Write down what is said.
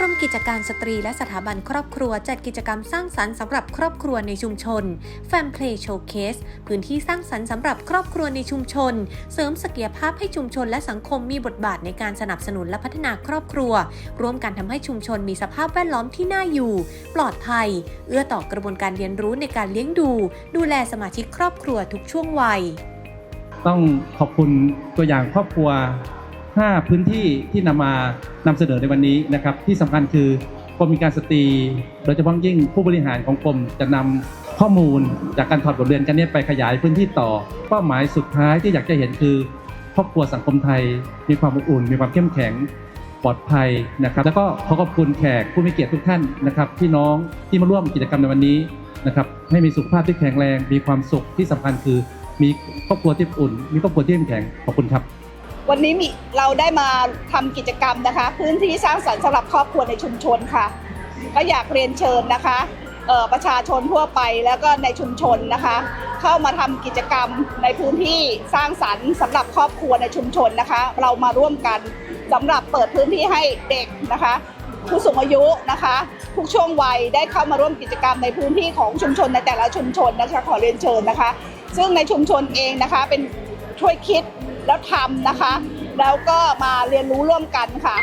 รมกิจการสตรีและสถาบันครอบครัวจัดกิจกรรมสร้างสรรค์สำหรับครอบครัวในชุมชนแฟมเพลย์โชว์เคสพื้นที่สร้างสรรค์สำหรับครอบครัวในชุมชน เสริมศักยภาพให้ชุมชนและสังคมมีบทบาทในการสนับสนุนและพัฒนาครอบครัว ร่วมกันทำให้ชุมชนมีสภาพแวดล้อมที่น่าอยู่ ปลอดภัย เอื้อต่อกระบวนการเรียนรู้ในการเลี้ยงดู ดูแลสมาชิกครอบครัวทุกช่วงวัย ต้องขอบคุณตัวอย่างครอบครัว 5 พื้นที่ที่นำมานำเสนอในวันนี้นะครับ ที่สำคัญคือกรมมีการสตรี โดยเฉพาะยิ่งผู้บริหารของกรมจะนำข้อมูลจากการถอดบทเรียนกันนี้ไปขยายพื้นที่ต่อ เป้าหมายสุดท้ายที่อยากจะเห็นคือครอบครัวสังคมไทย มีความอบอุ่น มีความเข้มแข็งปลอดภัยนะครับ แล้วก็ขอขอบคุณแขกผู้มีเกียรติทุกท่านนะครับพี่น้องที่มาร่วมกิจกรรมในวันนี้นะครับให้มีสุขภาพที่แข็งแรง มีความสุขที่สำคัญคือ มีครอบครัวที่อบอุ่น มีครอบครัวที่เข้มแข็งขอบคุณครับ วันนี้มีเราได้มาทำกิจกรรมนะคะ พื้นที่สร้างสรรค์สำหรับครอบครัวในชุมชนค่ะ ก็อยากเรียนเชิญนะคะประชาชนทั่วไปแล้วก็ในชุมชนนะคะ เข้ามาทำกิจกรรมในพื้นที่สร้างสรรค์สำหรับครอบครัวในชุมชนนะคะ เรามาร่วมกันสำหรับเปิดพื้นที่ให้เด็กนะคะ ผู้สูงอายุนะคะทุกช่วงวัยได้เข้ามาร่วมกิจกรรมในพื้นที่ของชุมชนในแต่ละชุมชนนะคะขอเรียนเชิญนะคะ ซึ่งในชุมชนเองนะคะเป็นช่วยคิด แล้วทำนะคะ แล้วก็มาเรียนรู้ร่วมกันค่ะ